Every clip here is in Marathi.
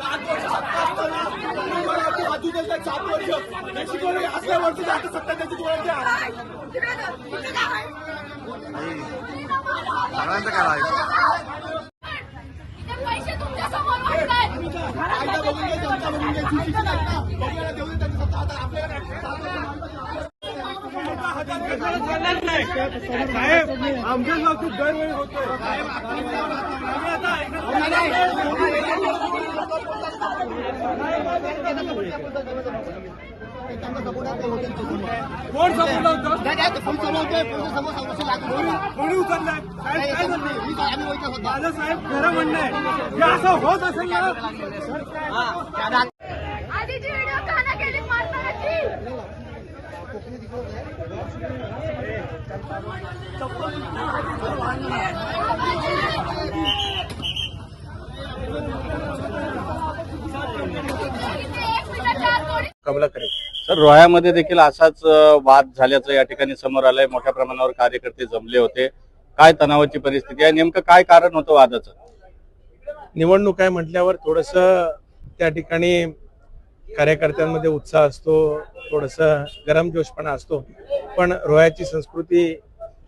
सात आहेत सात वर्ष त्याची कोणी असल्या वर्षी आता सत्ता त्याची कोणाची आहे? सगळ्यांचं काय आहे पैसे तुमच्यासमोर वाटतायत कायदा बघून घे, जनता बघून घे, सुशिक्षित आहेत ना. बघूया देऊ दे त्यांची सत्ता आता आपल्याला काय? सात वर्ष साहेब आमच्या बाबतीत दरवेळी होतोय कोण समोर कोणी उचललाय? माझं साहेब खरं म्हणणं आहे. हे असं होत असेल ना? आधीची व्हिडिओ का ना केली कमला करेल सर रोह्यामध्ये देखील असाच वाद झाल्याचं या ठिकाणी समोर आलंय. मोठ्या प्रमाणावर कार्यकर्ते जमले होते. काय तणावाची परिस्थिती आहे? नेमकं काय कारण होतं वादाचं? निवडणूक आहे म्हटल्यावर थोडस त्या ठिकाणी कार्यकर्त्यांमध्ये उत्साह असतो थोडस गरमजोशपणा असतो. पण रोह्याची संस्कृती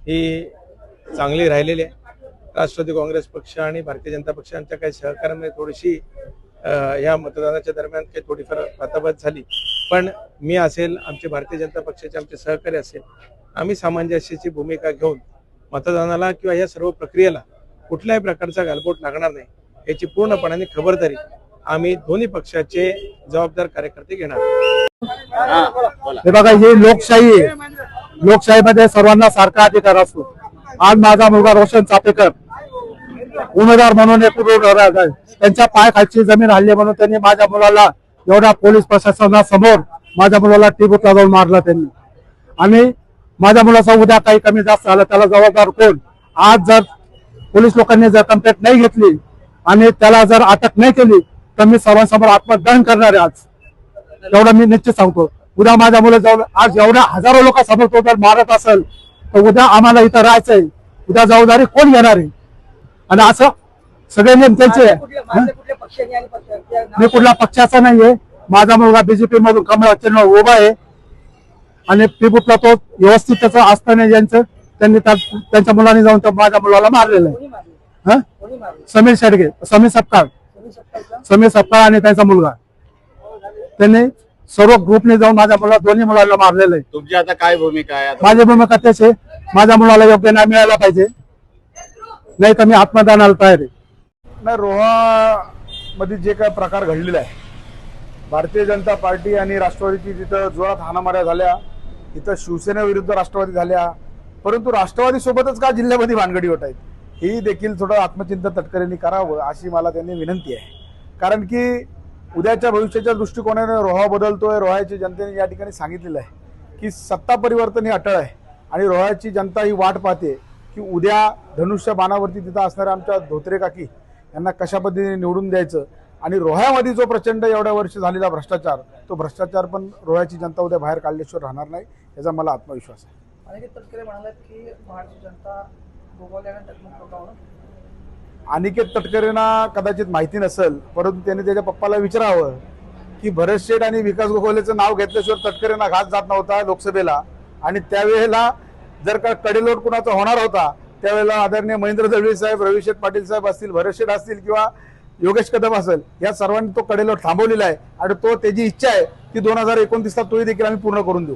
ही चांगली राहिलेली आहे. राष्ट्रवादी काँग्रेस पक्ष आणि भारतीय जनता पक्षांच्या काही सहकार्यामध्ये थोडीशी या मतदानाच्या दरम्यान काही थोडीफार वातावत झाली. पण मी असेल आमचे भारतीय जनता पक्षाचे आमचे सहकारी असेल आम्ही सामंजस्याची भूमिका घेऊन मतदानाला किंवा या सर्व प्रक्रियेला कुठल्याही प्रकारचा गालबोट लागणार नाही याची पूर्णपणाने खबरदारी आम्ही दोन्ही पक्षाचे जबाबदार कार्यकर्ते घेणार हे बघा ही लोकशाही लोकशाहीमध्ये सर्वांना सारखा अधिकार असतो. आज माझा मुलगा रोशन चापेकर उमेदवार म्हणून एक राहत आहे. त्यांच्या पायाखालची जमीन हल्ली म्हणून त्यांनी माझ्या मुलाला एवढ्या पोलीस प्रशासनासमोर माझ्या मुलाला टिबूतला जाऊन मारला त्यांनी. आणि माझ्या मुलाचा उद्या काही कमी जास्त झालं त्याला जबाबदार कोण? आज जर पोलीस लोकांनी जर कंप्लेंट नाही घेतली आणि त्याला जर अटक नाही केली तर मी सर्वांसमोर आत्मदहन करणार आहे आज. एवढं मी निश्चित सांगतो. उद्या माझ्या मुलं जाऊन आज एवढ्या हजारो लोकांसमोर तो जर मारत असेल तर उद्या आम्हाला इथं राहायचंय. उद्या जबाबदारी कोण घेणार आहे? आणि असं सगळे नेम त्यांचे. हं? मी कुठल्या पक्षाचा नाहीये. माझा मुलगा बीजेपी मधून कमळ चिन्ह उभा आहे. आणि पिबुटला तो व्यवस्थित त्याचं असताना ज्यांचं त्यांनी त्या- त्यांच्या मुलांनी जाऊन माझ्या मुलाला मारलेलं आहे. हं? समीर शेडगे समीर सपकाळ. समीर सपकाळ आणि त्यांचा मुलगा. त्यांनी सर्व ग्रुपने जाऊन माझ्या मुला दोन्ही मुलांना मारलेलं आहे. तुमची आता काय भूमिका आहे? आता माझी भूमिका आहे. माझ्या मुलाला योग्य न्याय मिळाला पाहिजे. नाही तर मी आत्मदानाला तयार आहे. नाही रोहामध्ये जे काय प्रकार घडलेला आहे भारतीय जनता पार्टी आणि राष्ट्रवादीची तिथं जोरात हाणामाऱ्या झाल्या तिथं शिवसेनेविरुद्ध राष्ट्रवादी झाल्या परंतु राष्ट्रवादीसोबतच का जिल्ह्यामध्ये भानगडी होत आहेत? ही देखील थोडं आत्मचिंतन तटकरेंनी करावं अशी मला त्यांनी विनंती आहे. कारण की उद्याच्या भविष्याच्या दृष्टिकोनाने रोहा बदलतोय रोहाच्या जनतेने या ठिकाणी सांगितलेलं आहे की सत्ता परिवर्तन ही अटळ आहे आणि रोहाची जनता ही वाट पाहते. की उद्या धनुष्य बाणावरती तिथं असणाऱ्या आमच्या धोत्रे काकी यांना कशा पद्धतीने निवडून द्यायचं? आणि रोह्यामध्ये जो प्रचंड एवढ्या वर्ष झालेला भ्रष्टाचार तो भ्रष्टाचार पण रोह्याची जनता उद्या बाहेर काढल्याशिवाय राहणार नाही याचा मला आत्मविश्वास आहे. अनिकेत तटकरेंना कदाचित माहिती नसेल परंतु त्यांनी त्याच्या पप्पाला विचारावं की भरत शेठ आणि विकास गोखलेचं नाव घेतल्याशिवाय तटकरेंना घात जात नव्हता लोकसभेला. आणि त्यावेळेला जर का कडेलोट कुणाचा होणार होता त्यावेळेला आदरणीय महेंद्र दळवी साहेब रविशेठ पाटील साहेब असतील भरत असतील किंवा योगेश कदम असेल या सर्वांनी तो कडेलोट थांबवलेला आहे आणि तो त्याची इच्छा आहे की दोन हजार एकोणतीसला तोही देखील आम्ही पूर्ण करून देऊ.